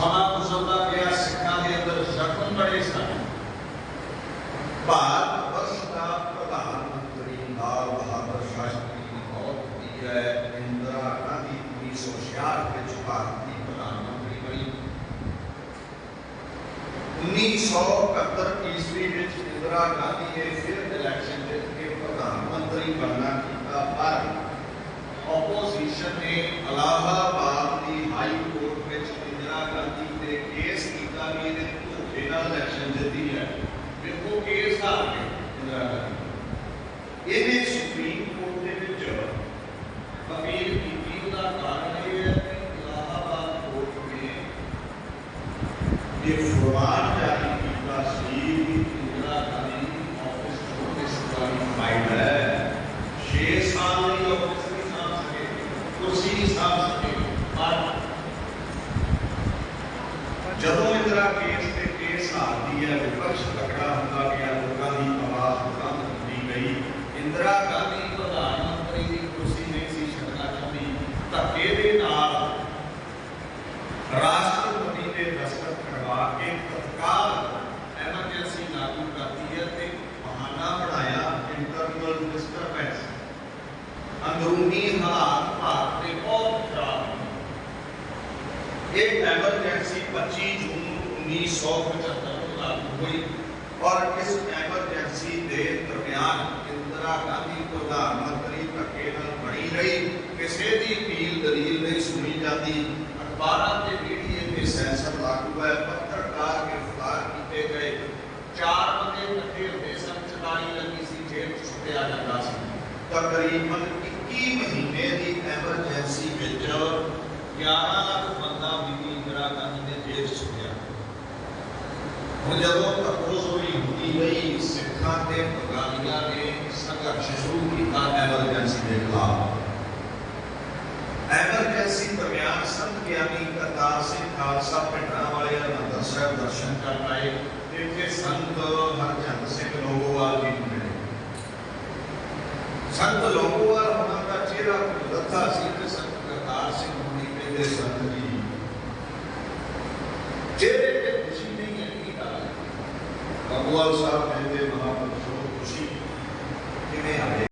ਸਮਾਂ ਗੁਜ਼ਰਦਾ ਗਿਆ ਸਿੱਖਾਂ ਦੇ ਅੰਦਰ ਸ਼ਕਨ ਬੜੇ ਸਨ ਪਰ ਉਸ ਦਾ ਪ੍ਰਧਾਨ ਮੰਤਰੀ ਨਾਲ ਬਹਾਦਰ ਸ਼ਾਸਤਰੀ ਦੀ ਮੌਤ ਹੋਈ ਹੈ ਇੰਦਰਾ ਗਾਂਧੀ ਦੀ ਸੋਸ਼ਿਆਲ ਵਿੱਚ ਭਾਰਤ ਦੀ ਪ੍ਰਧਾਨ ਮੰਤਰੀ ਬਣੀ 1971 ਈਸਵੀ ਵਿੱਚ ਇੰਦਰਾ ਗਾਂਧੀ ਨੇ ਫਿਰ ਇਲੈਕਸ਼ਨ ਜਿੱਤ ਕੇ ਪ੍ਰਧਾਨ ਮੰਤਰੀ ਬਣਨਾ ਕੀਤਾ ਪਰ ਆਪੋਜੀਸ਼ਨ ਨੇ ਅਲਾਹਾਬਾਦ سیکشن دیتی ہے۔ میں وہ کیس ہار گیا اندرا گاندھی یہ نے سپریم کورٹ نے بھی جب اپیل کی تھی ادا کار نہیں ہے کہ الہ آباد کورٹ میں یہ فرمان ਇੰਦਰਾ ਗਾਂਧੀ ਪ੍ਰਧਾਨ ਮੰਤਰੀ ਦੀ ਕੁਰਸੀ ਨਹੀਂ ਸੀ ਛੱਡਣਾ ਚਾਹੁੰਦੀ ਧੱਕੇ ਦੇ ਨਾਲ ਰਾਸ਼ਟਰਪਤੀ ਨੇ ਦਸਤਖਤ ਕਰਵਾ ਕੇ ਤਤਕਾਲ ਐਮਰਜੈਂਸੀ ਲਾਗੂ ਕਰਤੀ ਹੈ ਤੇ ਬਹਾਨਾ ਬਣਾਇਆ ਇੰਟਰਨਲ ਡਿਸਟਰਬੈਂਸ ਅੰਦਰੂਨੀ ਹਾਲਾਤ ਭਾਰਤ ਦੇ ਬਹੁਤ ਖਰਾਬ ਨੇ ਇਹ ਐਮਰਜੈਂਸੀ 25 ਜੂਨ 1975 ਨੂੰ ਲਾਗੂ ਹੋਈ ਔਰ ਇਸ ਐਮਰਜੈਂਸੀ ਦੇ ਦਰਮਿਆਨ اللہ کو دارنا کری تکیل بڑی رہی کسی دی پیل دلیل نہیں سنی جاتی۔ اکبارہ کے میڈیے میں سینسر لاکھو ہے پترکار گرفتار کیتے گئے۔ چار بندے کٹھے ہوتے سن چلائی لگی سی، جیل چھٹے آ جاتا سی۔ تقریباً اکی مہینے دی ایمر ایمرجنسی وچ گیارہ بندہ بیبی اندرا گاندھی نے جیل چھٹیا ہوں مجدوں تپوس ہوئی ہوتی گئی سکھاں تے بنگالیاں نے شروع کی تھا ایمرجنسی کے خلاف ایمرجنسی درمیان سنت گیانی کرتار سنگھ خالصہ پٹنا والے ہرمندر سے درشن کر پائے کیونکہ سنت ہر جنگ سے لوگوال جی ملے سنت لوگوال ہونا کا چہرہ لتا سی کہ سنت کرتار سنگھ ہونی پہلے سنت جی چہرے پہ خوشی نہیں ہے کی ڈال لوگوال صاحب پہلے مہاپرشوں خوشی Amen. Amen.